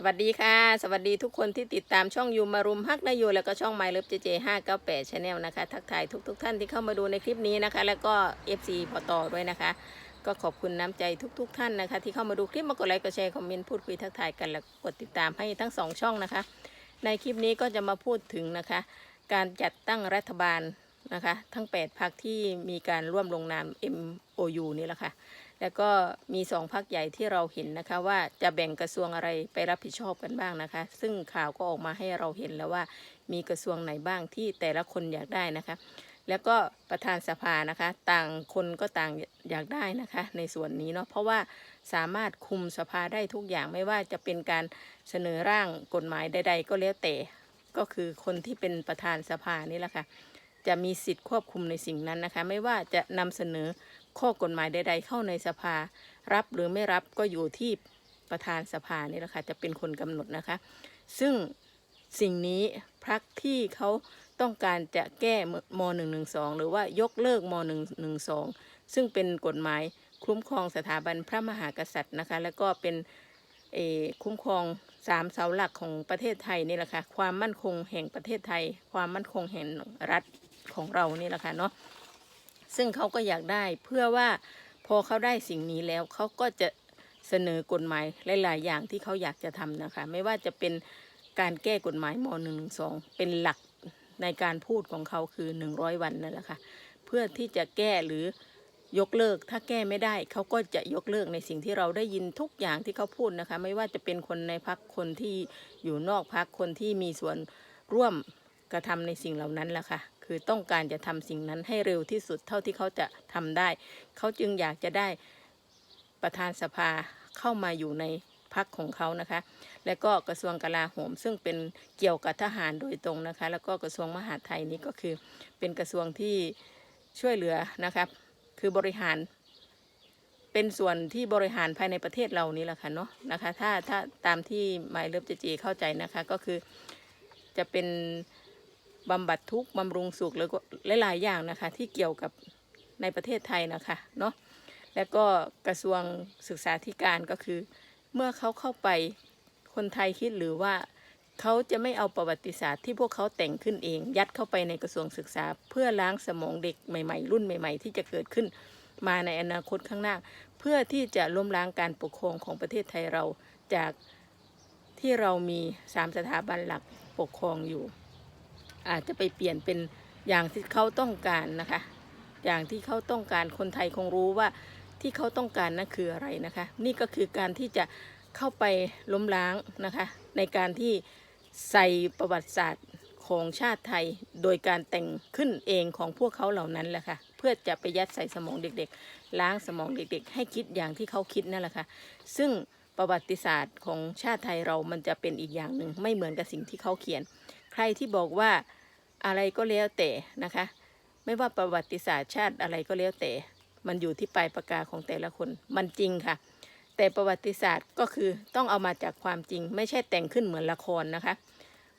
สวัสดีค่ะ สวัสดีทุกคนที่ติดตามช่องยูมารุมฮักนายูแล้วก็ช่องไมล์เลิฟเจเจห้าเก้าแปดชาแนลนะคะ ทักทายทุกๆทท่านที่เข้ามาดูในคลิปนี้นะคะ แล้วก็ FC พอต่อด้วยนะคะ ก็ขอบคุณน้ำใจทุกๆท่านนะคะ ที่เข้ามาดูคลิปมากดไลค์กดแชร์คอมเมนต์พูดคุยทักทายกันแล้วกดติดตามให้ทั้งสองช่องนะคะ ในคลิปนี้ก็จะมาพูดถึงนะคะ การจัดตั้งรัฐบาลนะคะ ทั้ง 8พรรคที่มีการร่วมลงนาม MOU นี่แหละค่ะ แล้วก็มีสองพักใหญ่ที่เราเห็นนะคะ ว่าจะแบ่งกระทรวงอะไรไปรับผิดชอบกันบ้างนะคะ ซึ่งข่าวก็ออกมาให้เราเห็นแล้วว่า มีกระทรวงไหนบ้างที่แต่ละคนอยากได้นะคะ แล้วก็ประธานสภานะคะ ต่างคนก็ต่างอยากได้นะคะ ในส่วนนี้เนาะเพราะว่าสามารถคุมสภาได้ทุกอย่างไม่ว่าจะเป็นการเสนอร่างกฎหมายใด ๆ ก็แล้วแต่ก็คือคนที่เป็นประธานสภานี่แหละค่ะ จะมีสิทธิ์ควบคุมในสิ่งนั้นนะคะ ไม่ว่าจะนำเสนอข้อกฎหมายใด ๆ เข้าในสภา รับหรือไม่รับก็อยู่ที่ประธานสภานี่แหละค่ะจะเป็นคนกำหนดนะคะ ซึ่งสิ่งนี้พรรคที่เขาต้องการจะแก้ม .112 หรือว่ายกเลิกม .112 ซึ่งเป็นกฎหมายคุ้มครองสถาบันพระมหากษัตริย์นะคะ แล้วก็เป็นคุ้มครองสามเสาหลักของประเทศไทยนี่แหละค่ะ ความมั่นคงแห่งประเทศไทย ความมั่นคงแห่งรัฐ ของเรานี่แหละค่ะเนาะซึ่งเขาก็อยากได้เพื่อว่าพอเขาได้สิ่งนี้แล้วเขาก็จะเสนอกฎหมายหลาย ๆ อย่างที่เขาอยากจะทำนะคะ ไม่ว่าจะเป็นการแก้กฎหมายม .112 เป็นหลักในการพูดของเขาคือ 100 วันนั่นแหละค่ะเพื่อที่จะแก้หรือยกเลิกถ้าแก้ไม่ได้เขาก็จะยกเลิกในสิ่งที่เราได้ยินทุกอย่างที่เขาพูดนะคะ ไม่ว่าจะเป็นคนในพักคนที่อยู่นอกพักคนที่มีส่วนร่วม กระทำในสิ่งเหล่านั้นแหละค่ะ คือต้องการจะทำสิ่งนั้นให้เร็วที่สุดเท่าที่เขาจะทำได้ เขาจึงอยากจะได้ประธานสภาเข้ามาอยู่ในพักของเขานะคะ และก็กระทรวงกลาโหม ซึ่งเป็นเกี่ยวกับทหารโดยตรงนะคะ แล้วก็กระทรวงมหาดไทยนี้ก็คือเป็นกระทรวงที่ช่วยเหลือนะครับ คือบริหารเป็นส่วนที่บริหารภายในประเทศเรานี่แหละค่ะเนาะนะคะ ถ้าถ้าตามที่หมายเลิฟเจเจเข้าใจนะคะก็คือจะเป็น บำบัดทุกข์บำรุงสุขแล้วก็หลายๆอย่างนะคะ ที่เกี่ยวกับในประเทศไทยนะคะเนาะแล้วก็กระทรวงศึกษาธิการก็คือ เมื่อเขาเข้าไปคนไทยคิดหรือว่าเขาจะไม่เอาประวัติศาสตร์ที่พวกเขาแต่งขึ้นเอง ยัดเข้าไปในกระทรวงศึกษา เพื่อล้างสมองเด็กใหม่ ๆ รุ่นใหม่ ๆ ที่จะเกิดขึ้นมาในอนาคตข้างหน้า เพื่อที่จะล้มล้างการปกครองของประเทศไทยเราจากที่เรามีสามสถาบันหลักปกครองอยู่ อาจจะไปเปลี่ยนเป็นอย่างที่เขาต้องการนะคะ อย่างที่เขาต้องการคนไทยคงรู้ว่าที่เขาต้องการนั่นคืออะไรนะคะ นี่ก็คือการที่จะเข้าไปล้มล้างนะคะ ในการที่ใส่ประวัติศาสตร์ของชาติไทยโดยการแต่งขึ้นเองของพวกเขาเหล่านั้นแหละค่ะเพื่อจะไปยัดใส่สมองเด็กๆ ล้างสมองเด็กๆ ให้คิดอย่างที่เขาคิดนั่นแหละค่ะซึ่งประวัติศาสตร์ของชาติไทยเรามันจะเป็นอีกอย่างหนึ่งไม่เหมือนกับสิ่งที่เขาเขียน ใครที่บอกว่า อะไรก็แล้วแต่นะคะ ไม่ว่าประวัติศาสตร์ชาติอะไรก็แล้วแต่ มันอยู่ที่ปลายปากกาของแต่ละคน มันจริงค่ะ แต่ประวัติศาสตร์ก็คือต้องเอามาจากความจริง ไม่ใช่แต่งขึ้นเหมือนละครนะคะ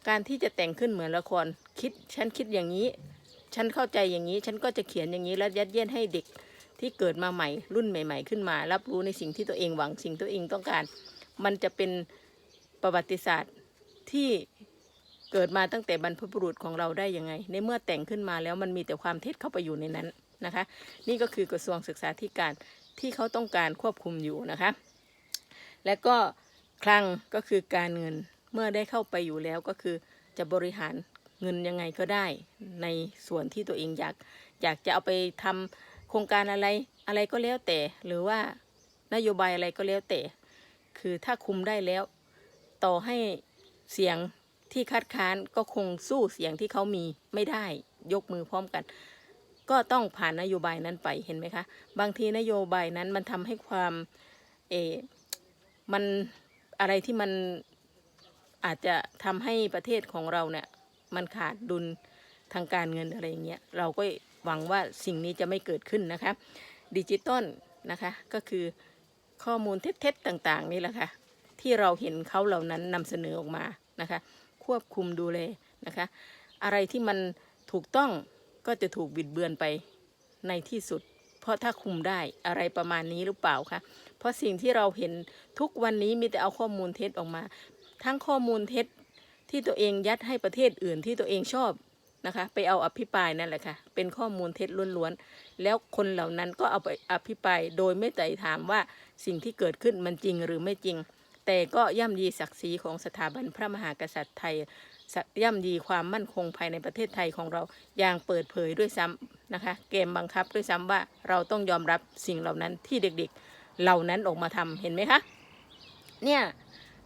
การที่จะแต่งขึ้นเหมือนละคร คิดฉันคิดอย่างนี้ ฉันเข้าใจอย่างนี้ ฉันก็จะเขียนอย่างนี้แล้วยัดเยียดให้เด็กที่เกิดมาใหม่รุ่นใหม่ ๆ ขึ้นมา รับรู้ในสิ่งที่ตัวเองหวังสิ่งตัวเองต้องการ มันจะเป็นประวัติศาสตร์ที่ เกิดมาตั้งแต่บรรพบุรุษของเราได้ยังไง ในเมื่อแต่งขึ้นมาแล้วมันมีแต่ความเท็จเข้าไปอยู่ในนั้นนะคะ นี่ก็คือกระทรวงศึกษาธิการที่เขาต้องการควบคุมอยู่นะคะ และก็คลังก็คือการเงินเมื่อได้เข้าไปอยู่แล้วก็คือจะบริหารเงินยังไงก็ได้ ในส่วนที่ตัวเองอยากอยากจะเอาไปทำโครงการอะไรอะไรก็แล้วแต่ หรือว่านโยบายอะไรก็แล้วแต่ คือถ้าคุมได้แล้ว ต่อให้เสียง ที่คัดค้านก็คงสู้เสียงที่เขามีไม่ได้ยกมือพร้อมกัน ก็ต้องผ่านนโยบายนั้นไปเห็นไหมคะ บางทีนโยบายนั้นมันทำให้ความเอมันอะไรที่มันอาจจะทำให้ประเทศของเราเนี่ยมันขาดดุลทางการเงินอะไรอย่างเงี้ยเราก็หวังว่าสิ่งนี้จะไม่เกิดขึ้นนะคะดิจิตอลนะคะก็คือข้อมูลเท็จๆต่างๆนี่แหละค่ะที่เราเห็นเขาเหล่านั้นนำเสนอออกมานะคะ ควบคุมดูแลนะคะ อะไรที่มันถูกต้องก็จะถูกบิดเบือนไปในที่สุด เพราะถ้าคุมได้อะไรประมาณนี้หรือเปล่าคะเพราะสิ่งที่เราเห็นทุกวันนี้มีแต่เอาข้อมูลเท็จออกมา ทั้งข้อมูลเท็จที่ตัวเองยัดให้ประเทศอื่นที่ตัวเองชอบนะคะไปเอาอภิปรายนั่นแหละค่ะเป็นข้อมูลเท็จล้วนๆแล้วคนเหล่านั้นก็เอาไปอภิปรายโดยไม่ไต่ถามว่าสิ่งที่เกิดขึ้นมันจริงหรือไม่จริง แต่ก็ย่ำยีศักดิ์ศรีของสถาบันพระมหากษัตริย์ไทยย่ำยีความมั่นคงภายในประเทศไทยของเราอย่างเปิดเผยด้วยซ้ำนะคะ เกมบังคับด้วยซ้ำว่าเราต้องยอมรับสิ่งเหล่านั้นที่เด็กๆ เหล่านั้นออกมาทำเห็นไหมคะ เนี่ย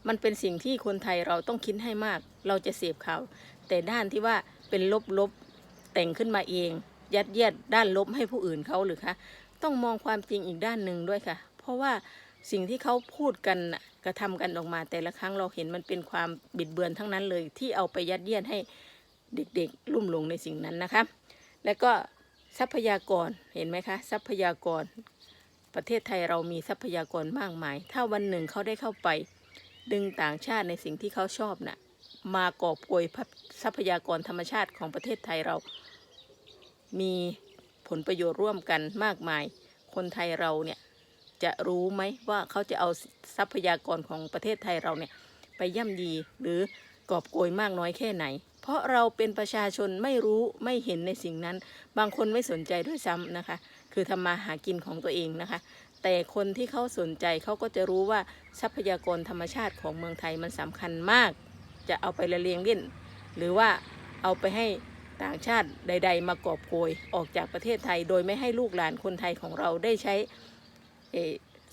มันเป็นสิ่งที่คนไทยเราต้องคิดให้มาก เราจะเสพข่าวแต่ด้านที่ว่าเป็นลบๆแต่งขึ้นมาเอง ยัดเยียดด้านลบให้ผู้อื่นเขาหรือคะต้องมองความจริงอีกด้านหนึ่งด้วยค่ะ เพราะว่า สิ่งที่เขาพูดกันกระทำกันออกมา แต่ละครั้งเราเห็นมันเป็นความบิดเบือนทั้งนั้นเลย ที่เอาไปยัดเยียดให้เด็กๆ ลุ่มหลงในสิ่งนั้นนะคะ แล้วก็ทรัพยากรเห็นไหมคะ ทรัพยากรประเทศไทยเรามีทรัพยากรมากมาย ถ้าวันหนึ่งเขาได้เข้าไป ดึงต่างชาติในสิ่งที่เขาชอบน่ะมากอบโกยทรัพยากรธรรมชาติของประเทศไทยเรา มีผลประโยชน์ร่วมกันมากมาย คนไทยเราเนี่ย จะรู้ไหมว่าเขาจะเอาทรัพยากรของประเทศไทยเราเนี่ยไปย่ำยีหรือกอบโกยมากน้อยแค่ไหน เพราะเราเป็นประชาชนไม่รู้ไม่เห็นในสิ่งนั้น บางคนไม่สนใจด้วยซ้ำนะคะ คือทำมาหากินของตัวเองนะคะ แต่คนที่เขาสนใจเขาก็จะรู้ว่าทรัพยากรธรรมชาติของเมืองไทยมันสำคัญมาก จะเอาไปละเลงเล่น หรือว่าเอาไปให้ต่างชาติใด ๆ มากอบโกยออกจากประเทศไทย โดยไม่ให้ลูกหลานคนไทยของเราได้ใช้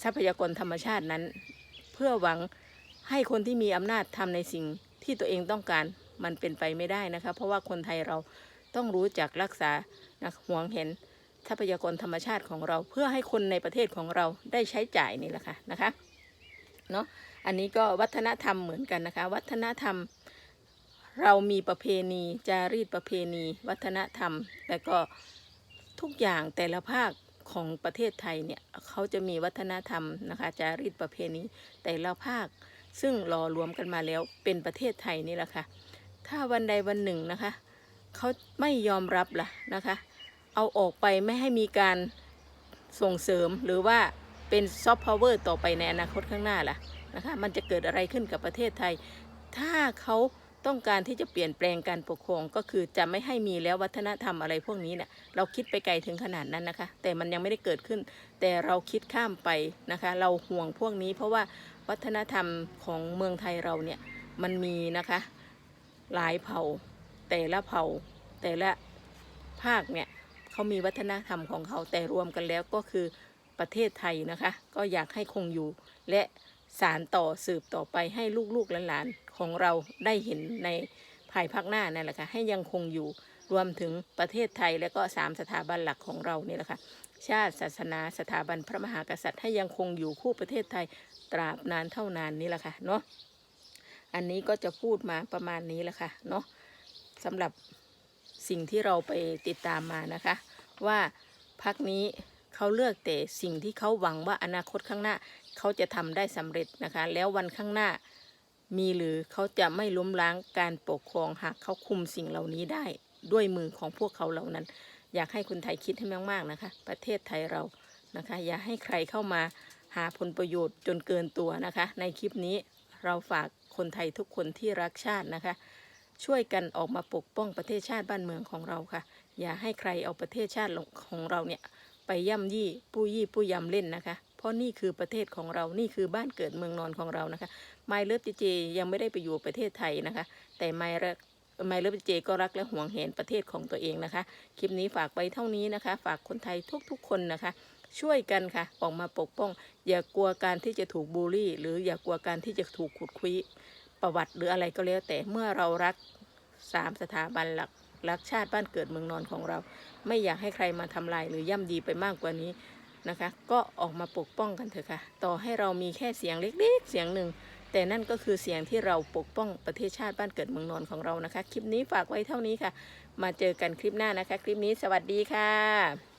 ทรัพยากรธรรมชาตินั้น เพื่อหวังให้คนที่มีอำนาจทำในสิ่งที่ตัวเองต้องการมันเป็นไปไม่ได้นะคะ เพราะว่าคนไทยเราต้องรู้จักรักษานะหวงเห็นทรัพยากรธรรมชาติของเรา เพื่อให้คนในประเทศของเราได้ใช้จ่ายนี่แหละค่ะนะคะเนาะอันนี้ก็วัฒนธรรมเหมือนกันนะคะ วัฒนธรรมเรามีประเพณีจารีตประเพณี วัฒนธรรม แล้วก็ทุกอย่างแต่ละภาค ของประเทศไทยเนี่ยเขาจะมีวัฒนธรรมนะคะจารีตประเพณีแต่ละภาค ซึ่งหล่อรวมกันมาแล้วเป็นประเทศไทยนี่แหละค่ะ ถ้าวันใดวันหนึ่งนะคะเขาไม่ยอมรับล่ะนะคะ เอาออกไปไม่ให้มีการส่งเสริมหรือว่าเป็นซอฟต์พาวเวอร์ต่อไปในอนาคตข้างหน้าล่ะนะคะ มันจะเกิดอะไรขึ้นกับประเทศไทย ถ้าเขา ต้องการที่จะเปลี่ยนแปลงการปกครองก็คือจะไม่ให้มีแล้ววัฒนธรรมอะไรพวกนี้เนี่ยเราคิดไปไกลถึงขนาดนั้นนะคะ แต่มันยังไม่ได้เกิดขึ้น แต่เราคิดข้ามไปนะคะ เราห่วงพวกนี้เพราะว่าวัฒนธรรมของเมืองไทยเราเนี่ยมันมีนะคะหลายเผ่า แต่ละเผ่า แต่ละภาคเนี่ยเขามีวัฒนธรรมของเขาแต่รวมกันแล้วก็คือประเทศไทยนะคะ ก็อยากให้คงอยู่และสารต่อสืบต่อไปให้ลูกๆหลาน ของเราได้เห็นในภายภาคหน้านั่นแหละค่ะให้ยังคงอยู่รวมถึงประเทศไทยและก็สามสถาบันหลักของเรานี่แหละค่ะชาติศาสนาสถาบันพระมหากษัตริย์ให้ยังคงอยู่คู่ประเทศไทยตราบนานเท่านานนี้แหละค่ะเนาะอันนี้ก็จะพูดมาประมาณนี้แหละค่ะเนาะสำหรับสิ่งที่เราไปติดตามมานะคะ ว่าพักนี้เขาเลือกแต่สิ่งที่เขาหวังว่าอนาคตข้างหน้าเขาจะทำได้สำเร็จนะคะ แล้ววันข้างหน้า มีหรือเขาจะไม่ล้มล้างการปกครองหากเขาคุมสิ่งเหล่านี้ได้ด้วยมือของพวกเขาเหล่านั้น อยากให้คนไทยคิดให้มากๆนะคะ ประเทศไทยเรานะคะ อย่าให้ใครเข้ามาหาผลประโยชน์จนเกินตัวนะคะ ในคลิปนี้เราฝากคนไทยทุกคนที่รักชาตินะคะ ช่วยกันออกมาปกป้องประเทศชาติบ้านเมืองของเราค่ะ อย่าให้ใครเอาประเทศชาติของเราเนี่ยไปย่ำยี่ ปู้ยี่ปู้ยำเล่นนะคะ เพราะนี่คือประเทศของเรา นี่คือบ้านเกิดเมืองนอนของเรานะคะ ไมเลิฟเจยังไม่ได้ไปอยู่ประเทศไทยนะคะ แต่ไมรักไมเลิฟเจก็รักและห่วงเห็นประเทศของตัวเองนะคะ คลิปนี้ฝากไว้เท่านี้นะคะ ฝากคนไทยทุกๆคนนะคะ ช่วยกันค่ะ ออกมาปกป้อง อย่ากลัวการที่จะถูกบูลลี่ หรืออย่ากลัวการที่จะถูกขุดคุยประวัติหรืออะไรก็แล้ว แต่เมื่อเรารักสามสถาบันหลักรักชาติบ้านเกิดเมืองนอนของเรา ไม่อยากให้ใครมาทำลายหรือย่ำดีไปมากกว่านี้ นะคะ ก็ออกมาปกป้องกันเถอะค่ะ ต่อให้เรามีแค่เสียงเล็กๆ เสียงหนึ่ง แต่นั่นก็คือเสียงที่เราปกป้องประเทศชาติบ้านเกิดเมืองนอนของเรานะคะ คลิปนี้ฝากไว้เท่านี้ค่ะ มาเจอกันคลิปหน้านะคะ คลิปนี้สวัสดีค่ะ